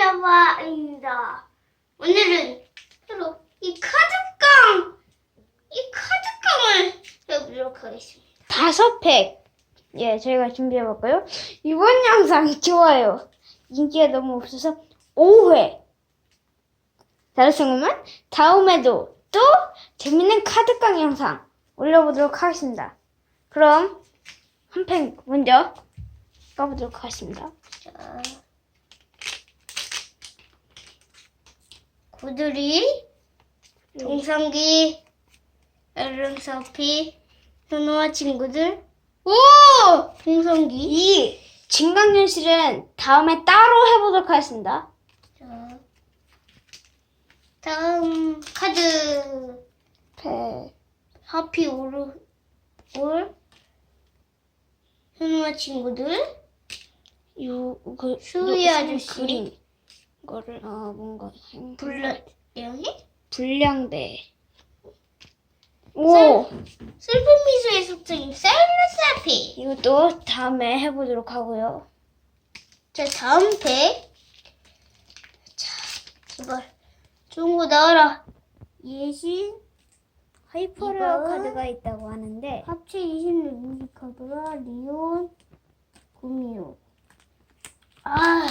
샤바입니다. 오늘은 바로 이 카드깡, 이 카드깡을 해보도록 하겠습니다. 다섯 팩. 예, 저희가 준비해볼까요? 이번 영상 좋아요. 인기가 너무 없어서 5회. 잘했으면 다음에도 또 재밌는 카드깡 영상 올려보도록 하겠습니다. 그럼 한 팩 먼저 까보도록 하겠습니다. 자, 고드리, 동상기, 에르랑사피, 현우와 친구들. 오! 동상기. 이 진강연실은 다음에 따로 해보도록 하겠습니다. 자, 다음 카드. 팩. 하피 오르, 올, 현우와 친구들. 요, 그, 요- 아저씨. 그림. 거를, 어, 뭔가. 행- 불량이? 불량배. 오! 슬픈 미소의 속성인 셀러사피. 이것도 다음에 해보도록 하고요. 자, 다음 팩. 자, 제발. 좋은 거 나와라. 예신, 하이퍼레어 이건- 카드가 있다고 하는데, 합체 20의 무기 카드와 리온, 구미호. 아.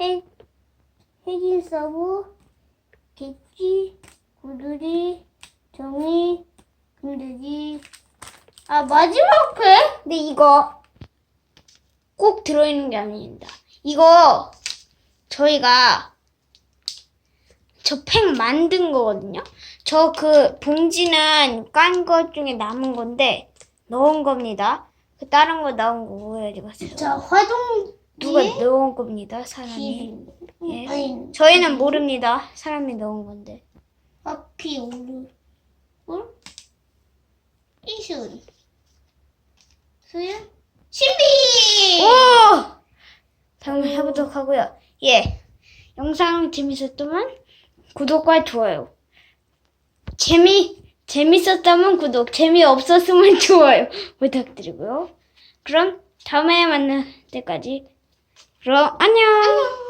핵, 핵인 서브, 객지, 구두리, 정의, 금돼지. 아, 마지막 팩? 근데 이거 꼭 들어있는 게 아닙니다. 이거 저희가 저 팩 만든 거거든요. 저 그 봉지는 깐 것 중에 남은 건데 넣은 겁니다. 그 다른 거 나온 거 갔어요? 자, 화동, 누가 넣은 겁니다, 사람이. 예. 아니, 저희는 모릅니다. 사람이 넣은 건데. 바퀴 오르 올 이순 수연 신비 오! 다음에 해보도록 하고요. 예. 영상 재밌었다면 구독과 좋아요. 재미, 재밌었다면 구독, 재미 없었으면 좋아요. 부탁드리고요. 그럼 다음에 만날 때까지. 그럼 안녕!